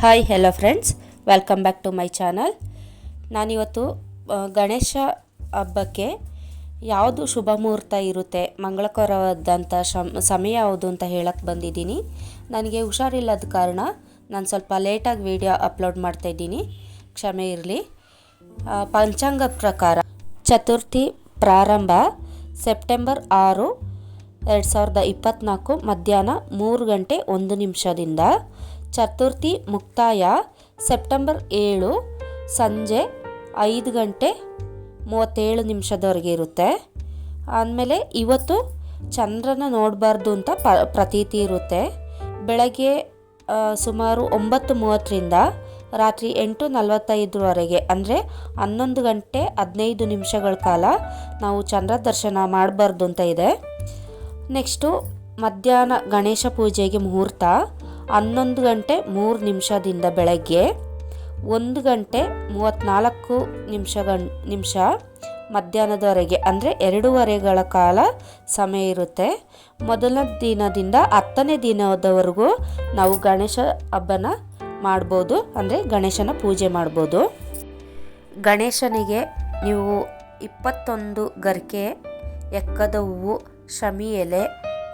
Hi hello friends welcome back to my channel ನಾನಿವತ್ತು ಗಣೇಶ ಹಬ್ಬಕ್ಕೆ ಯಾವುದು ಶುಭ ಮುಹೂರ್ತ ಇರುತ್ತೆ ಮಂಗಳಕರವಾದಂಥ ಶಮ್, ಸಮಯ ಯಾವುದು ಅಂತ ಹೇಳಕ್ಕೆ ಬಂದಿದ್ದೀನಿ. ನನಗೆ ಹುಷಾರಿಲ್ಲದ ಕಾರಣ ನಾನು ಸ್ವಲ್ಪ ಲೇಟಾಗಿ ವಿಡಿಯೋ ಅಪ್ಲೋಡ್ ಮಾಡ್ತಾ ಇದ್ದೀನಿ. ಕ್ಷಮೆ ಇರಲಿ. ಪಂಚಾಂಗ ಪ್ರಕಾರ ಚತುರ್ಥಿ ಪ್ರಾರಂಭ ಸೆಪ್ಟೆಂಬರ್ ಆರು ಎರಡು ಸಾವಿರದ ಇಪ್ಪತ್ತ್ನಾಲ್ಕು ಮಧ್ಯಾಹ್ನ ಮೂರು ಗಂಟೆ ಒಂದು ನಿಮಿಷದಿಂದ ಚತುರ್ಥಿ ಮುಕ್ತಾಯ ಸೆಪ್ಟೆಂಬರ್ ಏಳು ಸಂಜೆ ಐದು ಗಂಟೆ ಮೂವತ್ತೇಳು ನಿಮಿಷದವರೆಗೆ ಇರುತ್ತೆ. ಆದಮೇಲೆ ಇವತ್ತು ಚಂದ್ರನ ನೋಡಬಾರ್ದು ಅಂತ ಪ, ಪ್ರತೀತಿ ಇರುತ್ತೆ. ಬೆಳಗ್ಗೆ ಸುಮಾರು ಒಂಬತ್ತು ಮೂವತ್ತರಿಂದ ರಾತ್ರಿ ಎಂಟು ನಲವತ್ತೈದರವರೆಗೆ, ಅಂದರೆ ಹನ್ನೊಂದು ಗಂಟೆ ಹದಿನೈದು ನಿಮಿಷಗಳ ಕಾಲ ನಾವು ಚಂದ್ರ ದರ್ಶನ ಮಾಡಬಾರ್ದು ಅಂತ ಇದೆ. ನೆಕ್ಸ್ಟು ಮಧ್ಯಾಹ್ನ ಗಣೇಶ ಪೂಜೆಗೆ ಮುಹೂರ್ತ. ಹನ್ನೊಂದು ಗಂಟೆ ಮೂರು ನಿಮಿಷದಿಂದ ಬೆಳಗ್ಗೆ, ಒಂದು ಗಂಟೆ ಮೂವತ್ತ್ನಾಲ್ಕು ನಿಮಿಷ ಗಂ, ನಿಮಿಷ ಮಧ್ಯಾಹ್ನದವರೆಗೆ, ಅಂದರೆ ಎರಡೂವರೆಗಳ ಕಾಲ ಸಮಯ ಇರುತ್ತೆ. ಮೊದಲ ದಿನದಿಂದ ಹತ್ತನೇ ದಿನದವರೆಗೂ ನಾವು ಗಣೇಶ ಹಬ್ಬನ ಮಾಡ್ಬೋದು, ಅಂದರೆ ಗಣೇಶನ ಪೂಜೆ ಮಾಡ್ಬೋದು. ಗಣೇಶನಿಗೆ ನೀವು ಇಪ್ಪತ್ತೊಂದು ಗರಿಕೆ, ಎಕ್ಕದ ಹೂವು, ಶಮಿ ಎಲೆ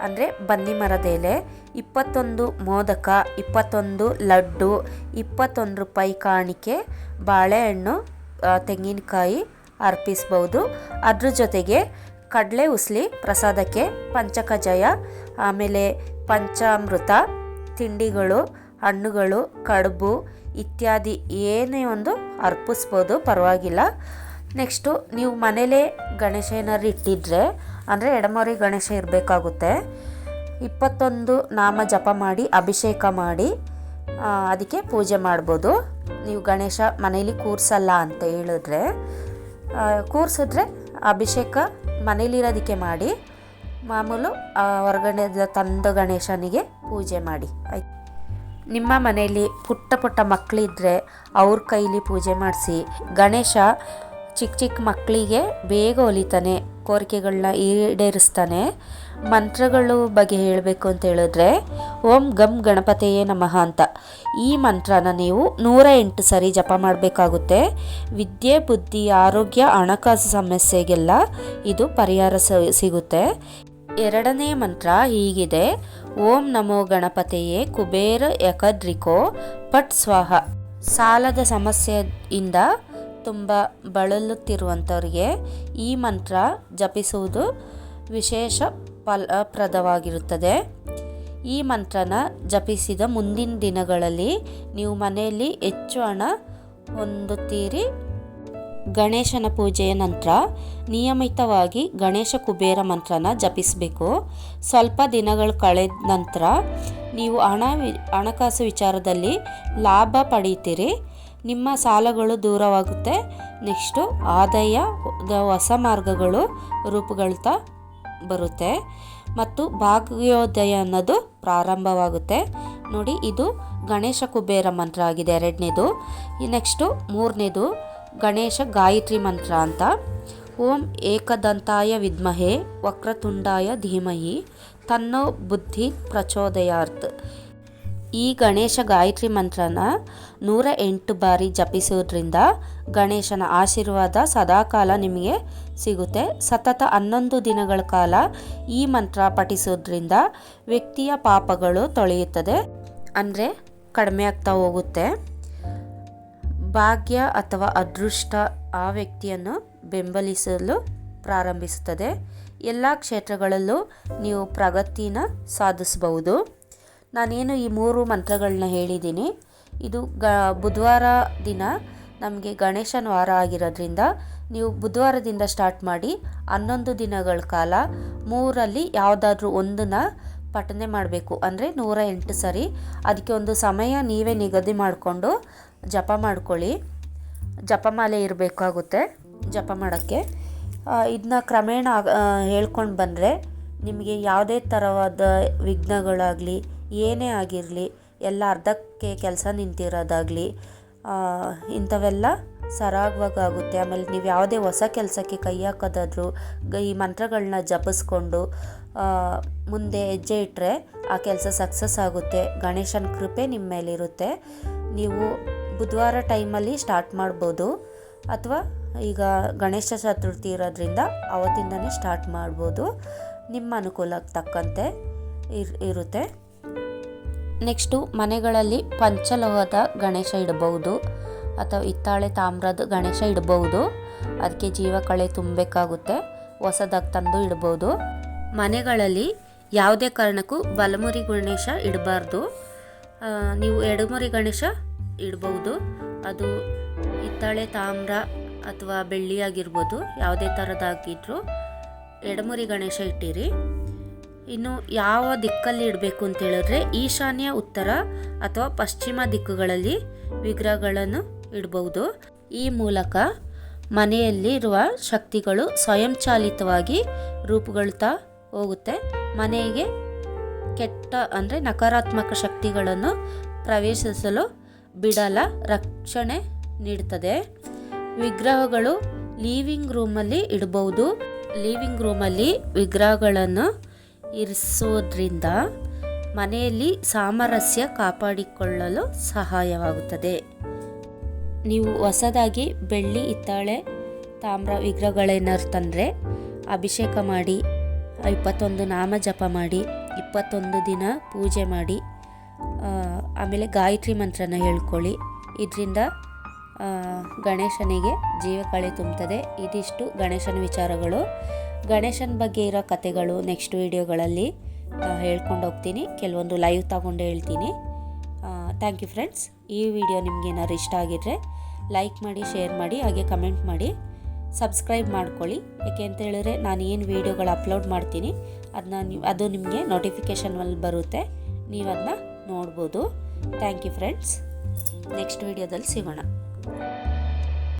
ಅಂದರೆ ಬನ್ನಿ ಮರದ ಎಲೆ ಇಪ್ಪತ್ತೊಂದು ಮೋದಕ, ಇಪ್ಪತ್ತೊಂದು ಲಡ್ಡು, ಇಪ್ಪತ್ತೊಂದು ರೂಪಾಯಿ ಕಾಣಿಕೆ, ಬಾಳೆಹಣ್ಣು ತೆಂಗಿನಕಾಯಿ ಅರ್ಪಿಸ್ಬೌದು. ಅದ್ರ ಜೊತೆಗೆ ಕಡಲೆ ಉಸ್ಲಿ ಪ್ರಸಾದಕ್ಕೆ ಪಂಚಕಜಯ, ಆಮೇಲೆ ಪಂಚಾಮೃತ, ತಿಂಡಿಗಳು, ಹಣ್ಣುಗಳು, ಕಡುಬು ಇತ್ಯಾದಿ ಏನೇ ಒಂದು ಅರ್ಪಿಸ್ಬೋದು, ಪರವಾಗಿಲ್ಲ. ನೆಕ್ಸ್ಟು ನೀವು ಮನೇಲೇ ಗಣೇಶ ಏನಾದ್ರು ಇಟ್ಟಿದ್ರೆ ಅಂದರೆ ಎಡಮೋರಿ ಗಣೇಶ ಇರಬೇಕಾಗುತ್ತೆ. ಇಪ್ಪತ್ತೊಂದು ನಾಮ ಜಪ ಮಾಡಿ, ಅಭಿಷೇಕ ಮಾಡಿ ಅದಕ್ಕೆ ಪೂಜೆ ಮಾಡ್ಬೋದು. ನೀವು ಗಣೇಶ ಮನೇಲಿ ಕೂರಿಸಲ್ಲ ಅಂತ ಹೇಳಿದ್ರೆ ಕೂರಿಸಿದ್ರೆ ಅಭಿಷೇಕ ಮನೇಲಿರೋದಕ್ಕೆ ಮಾಡಿ, ಮಾಮೂಲು ಹೊರಗಡೆ ತಂದ ಗಣೇಶನಿಗೆ ಪೂಜೆ ಮಾಡಿ. ಆಯ್ತು. ನಿಮ್ಮ ಮನೆಯಲ್ಲಿ ಪುಟ್ಟ ಪುಟ್ಟ ಮಕ್ಕಳಿದ್ರೆ ಅವ್ರ ಕೈಲಿ ಪೂಜೆ ಮಾಡಿಸಿ, ಗಣೇಶ ಚಿಕ್ಕ ಚಿಕ್ಕ ಮಕ್ಕಳಿಗೆ ಬೇಗ ಒಲಿತಾನೆ ಕೋರಿಕೆಗಳನ್ನ ಈಡೇರಿಸ್ತಾನೆ. ಮಂತ್ರಗಳು ಬಗ್ಗೆ ಹೇಳಬೇಕು ಅಂತ ಹೇಳಿದ್ರೆ, ಓಂ ಗಮ್ ಗಣಪತಿಯೇ ನಮಃ ಅಂತ. ಈ ಮಂತ್ರನ ನೀವು ನೂರ ಎಂಟು ಸರಿ ಜಪ ಮಾಡಬೇಕಾಗುತ್ತೆ. ವಿದ್ಯೆ, ಬುದ್ಧಿ, ಆರೋಗ್ಯ, ಹಣಕಾಸು ಸಮಸ್ಯೆಗೆಲ್ಲ ಇದು ಪರಿಹಾರ ಸಿಗುತ್ತೆ. ಎರಡನೇ ಮಂತ್ರ ಹೀಗಿದೆ, ಓಂ ನಮೋ ಗಣಪತಿಯೇ ಕುಬೇರ ಯಕದ್ರಿಕೋ ಪಟ್ ಸ್ವಾಹ. ಸಾಲದ ಸಮಸ್ಯೆಯಿಂದ ತುಂಬ ಬಳಲುತ್ತಿರುವಂಥವ್ರಿಗೆ ಈ ಮಂತ್ರ ಜಪಿಸುವುದು ವಿಶೇಷ ಫಲಪ್ರದವಾಗಿರುತ್ತದೆ. ಈ ಮಂತ್ರನ ಜಪಿಸಿದ ಮುಂದಿನ ದಿನಗಳಲ್ಲಿ ನೀವು ಮನೆಯಲ್ಲಿ ಹೆಚ್ಚು ಹಣ ಹೊಂದುತ್ತೀರಿ. ಗಣೇಶನ ಪೂಜೆಯ ನಂತರ ನಿಯಮಿತವಾಗಿ ಗಣೇಶ ಕುಬೇರ ಮಂತ್ರನ ಜಪಿಸಬೇಕು. ಸ್ವಲ್ಪ ದಿನಗಳು ಕಳೆದ ನಂತರ ನೀವು ಹಣ ಹಣಕಾಸು ವಿಚಾರದಲ್ಲಿ ಲಾಭ ಪಡೀತೀರಿ. ನಿಮ್ಮ ಸಾಲಗಳು ದೂರವಾಗುತ್ತೆ. ನೆಕ್ಸ್ಟು ಆದಾಯ ಹೊಸ ಮಾರ್ಗಗಳು ರೂಪುಗೊಳ್ತಾ ಬರುತ್ತೆ. ಮತ್ತು ಭಾಗ್ಯೋದಯ ಅನ್ನೋದು ಪ್ರಾರಂಭವಾಗುತ್ತೆ. ನೋಡಿ, ಇದು ಗಣೇಶ ಕುಬೇರ ಮಂತ್ರ ಆಗಿದೆ, ಎರಡನೇದು. ನೆಕ್ಸ್ಟು ಮೂರನೇದು ಗಣೇಶ ಗಾಯತ್ರಿ ಮಂತ್ರ ಅಂತ. ಓಂ ಏಕದಂತಾಯ ವಿದ್ಮಹೆ ವಕ್ರತುಂಡಾಯ ಧೀಮಹಿ ತನ್ನೋ ಬುದ್ಧಿ ಪ್ರಚೋದಯಾರ್ಥ ಈ ಗಣೇಶ ಗಾಯತ್ರಿ ಮಂತ್ರನ ನೂರ ಎಂಟು ಬಾರಿ ಜಪಿಸೋದ್ರಿಂದ ಗಣೇಶನ ಆಶೀರ್ವಾದ ಸದಾಕಾಲ ನಿಮಗೆ ಸಿಗುತ್ತೆ. ಸತತ ಹನ್ನೊಂದು ದಿನಗಳ ಕಾಲ ಈ ಮಂತ್ರ ಪಠಿಸೋದ್ರಿಂದ ವ್ಯಕ್ತಿಯ ಪಾಪಗಳು ತೊಳೆಯುತ್ತದೆ. ಅಂದರೆ ಕಡಿಮೆ ಆಗ್ತಾ ಹೋಗುತ್ತೆ. ಭಾಗ್ಯ ಅಥವಾ ಅದೃಷ್ಟ ಆ ವ್ಯಕ್ತಿಯನ್ನು ಬೆಂಬಲಿಸಲು ಪ್ರಾರಂಭಿಸುತ್ತದೆ. ಎಲ್ಲ ಕ್ಷೇತ್ರಗಳಲ್ಲೂ ನೀವು ಪ್ರಗತಿನ ಸಾಧಿಸಬಹುದು. ನಾನೇನು ಈ ಮೂರು ಮಂತ್ರಗಳನ್ನ ಹೇಳಿದ್ದೀನಿ. ಇದು ಗ, ಬುಧವಾರ ದಿನ ನಮಗೆ ಗಣೇಶನ ವಾರ ಆಗಿರೋದ್ರಿಂದ ನೀವು ಬುಧವಾರದಿಂದ ಸ್ಟಾರ್ಟ್ ಮಾಡಿ ಹನ್ನೊಂದು ದಿನಗಳ ಕಾಲ ಮೂರಲ್ಲಿ ಯಾವುದಾದ್ರೂ ಒಂದನ್ನ ಪಠನೆ ಮಾಡಬೇಕು. ಅಂದರೆ ನೂರ ಎಂಟು ಸರಿ. ಅದಕ್ಕೆ ಒಂದು ಸಮಯ ನೀವೇ ನಿಗದಿ ಮಾಡಿಕೊಂಡು ಜಪ ಮಾಡ್ಕೊಳ್ಳಿ. ಜಪಮಾಲೆ ಇರಬೇಕಾಗುತ್ತೆ ಜಪ ಮಾಡೋಕ್ಕೆ. ಇದನ್ನ ಕ್ರಮೇಣ ಹೇಳ್ಕೊಂಡು ಬಂದರೆ ನಿಮಗೆ ಯಾವುದೇ ಥರವಾದ ವಿಘ್ನಗಳಾಗಲಿ ಏನೇ ಆಗಿರಲಿ, ಎಲ್ಲ ಅರ್ಧಕ್ಕೆ ಕೆಲಸ ನಿಂತಿರೋದಾಗಲಿ ಇಂಥವೆಲ್ಲ ಸರಾಗವಾಗುತ್ತೆ. ಆಮೇಲೆ ನೀವು ಯಾವುದೇ ಹೊಸ ಕೆಲಸಕ್ಕೆ ಕೈ ಹಾಕೋದಾದ್ರೂ ಈ ಮಂತ್ರಗಳನ್ನ ಜಪಿಸ್ಕೊಂಡು ಮುಂದೆ ಹೆಜ್ಜೆ ಇಟ್ಟರೆ ಆ ಕೆಲಸ ಸಕ್ಸಸ್ ಆಗುತ್ತೆ. ಗಣೇಶನ ಕೃಪೆ ನಿಮ್ಮ ಮೇಲಿರುತ್ತೆ. ನೀವು ಬುಧವಾರ ಟೈಮಲ್ಲಿ ಸ್ಟಾರ್ಟ್ ಮಾಡ್ಬೋದು. ಅಥವಾ ಈಗ ಗಣೇಶ ಚತುರ್ಥಿ ಇರೋದ್ರಿಂದ ಅವತ್ತಿಂದನೇ ಸ್ಟಾರ್ಟ್ ಮಾಡ್ಬೋದು. ನಿಮ್ಮ ಅನುಕೂಲಕ್ಕೆ ತಕ್ಕಂತೆ ಇರ್, ಇರುತ್ತೆ. ನೆಕ್ಸ್ಟು ಮನೆಗಳಲ್ಲಿ ಪಂಚಲೋಹದ ಗಣೇಶ ಇಡಬಹುದು ಅಥವಾ ಹಿತ್ತಾಳೆ ತಾಮ್ರದ ಗಣೇಶ ಇಡಬಹುದು. ಅದಕ್ಕೆ ಜೀವಕಳೆ ತುಂಬಬೇಕಾಗುತ್ತೆ, ಹೊಸದಾಗಿ ತಂದು ಇಡ್ಬೋದು ಮನೆಗಳಲ್ಲಿ ಯಾವುದೇ ಕಾರಣಕ್ಕೂ ಬಲಮುರಿ ಗಣೇಶ ಇಡಬಾರ್ದು. ನೀವು ಎಡಮುರಿ ಗಣೇಶ ಇಡಬಹುದು. ಅದು ಹಿತ್ತಾಳೆ ತಾಮ್ರ ಅಥವಾ ಬೆಳ್ಳಿಯಾಗಿರ್ಬೋದು ಯಾವುದೇ ಥರದಾಗಿದ್ದರೂ ಎಡಮುರಿ ಗಣೇಶ ಇಟ್ಟಿರಿ. ಇನ್ನು ಯಾವ ದಿಕ್ಕಲ್ಲಿ ಇಡಬೇಕು ಅಂತ ಹೇಳಿದ್ರೆ ಈಶಾನ್ಯ ಉತ್ತರ ಅಥವಾ ಪಶ್ಚಿಮ ದಿಕ್ಕುಗಳಲ್ಲಿ ವಿಗ್ರಹಗಳನ್ನು ಇಡಬಹುದು ಈ ಮೂಲಕ ಮನೆಯಲ್ಲಿ ಇರುವ ಶಕ್ತಿಗಳು ಸ್ವಯಂಚಾಲಿತವಾಗಿ ರೂಪುಗೊಳ್ತಾ ಹೋಗುತ್ತೆ. ಮನೆಗೆ ಕೆಟ್ಟ ಅಂದರೆ ನಕಾರಾತ್ಮಕ ಶಕ್ತಿಗಳನ್ನು ಪ್ರವೇಶಿಸಲು ಬಿಡಲ ರಕ್ಷಣೆ ನೀಡುತ್ತದೆ ವಿಗ್ರಹಗಳು ಲಿವಿಂಗ್ ರೂಮಲ್ಲಿ ಇಡಬಹುದು ಲಿವಿಂಗ್ ರೂಮಲ್ಲಿ ವಿಗ್ರಹಗಳನ್ನು ಇರಿಸೋದ್ರಿಂದ ಮನೆಯಲ್ಲಿ ಸಾಮರಸ್ಯ ಕಾಪಾಡಿಕೊಳ್ಳಲು ಸಹಾಯವಾಗುತ್ತದೆ. ನೀವು ಹೊಸದಾಗಿ ಬೆಳ್ಳಿ, ಹಿತ್ತಾಳೆ, ತಾಮ್ರ ವಿಗ್ರಹಗಳೇನಾದ್ರು ತಂದರೆ ಅಭಿಷೇಕ ಮಾಡಿ, ಇಪ್ಪತ್ತೊಂದು ನಾಮ ಜಪ ಮಾಡಿ, ಇಪ್ಪತ್ತೊಂದು ದಿನ ಪೂಜೆ ಮಾಡಿ ಆಮೇಲೆ ಗಾಯತ್ರಿ ಮಂತ್ರನ ಹೇಳ್ಕೊಳ್ಳಿ. ಇದರಿಂದ ಗಣೇಶನಿಗೆ ಜೀವಕಳೆ ತುಂಬುತ್ತದೆ. ಇದಿಷ್ಟು ಗಣೇಶನ ವಿಚಾರಗಳು. ಗಣೇಶನ ಬಗ್ಗೆ ಇರೋ ಕಥೆಗಳು ನೆಕ್ಸ್ಟ್ ವೀಡಿಯೋಗಳಲ್ಲಿ ಹೇಳ್ಕೊಂಡು ಹೋಗ್ತೀನಿ. ಕೆಲವೊಂದು ಲೈವ್ ತಗೊಂಡು ಹೇಳ್ತೀನಿ. ಥ್ಯಾಂಕ್ ಯು ಫ್ರೆಂಡ್ಸ್ ಈ ವಿಡಿಯೋ ನಿಮ್ಗೆ ಏನಾದ್ರು ಇಷ್ಟ ಆಗಿದ್ರೆ ಲೈಕ್ ಮಾಡಿ ಶೇರ್ ಮಾಡಿ, ಹಾಗೆ ಕಮೆಂಟ್ ಮಾಡಿ. ಸಬ್ಸ್ಕ್ರೈಬ್ ಮಾಡ್ಕೊಳ್ಳಿ. ಯಾಕೆ ಅಂತ ಹೇಳಿದ್ರೆ, ನಾನು ಏನು ವೀಡಿಯೋಗಳು ಅಪ್ಲೋಡ್ ಮಾಡ್ತೀನಿ ಅದನ್ನ ನೀವು, ಅದು ನಿಮಗೆ ನೋಟಿಫಿಕೇಷನಲ್ಲಿ ಬರುತ್ತೆ. ನೀವು ಅದನ್ನ ನೋಡ್ಬೋದು. ಥ್ಯಾಂಕ್ ಯು ಫ್ರೆಂಡ್ಸ್ ನೆಕ್ಸ್ಟ್ ವೀಡಿಯೋದಲ್ಲಿ ಸಿಗೋಣ.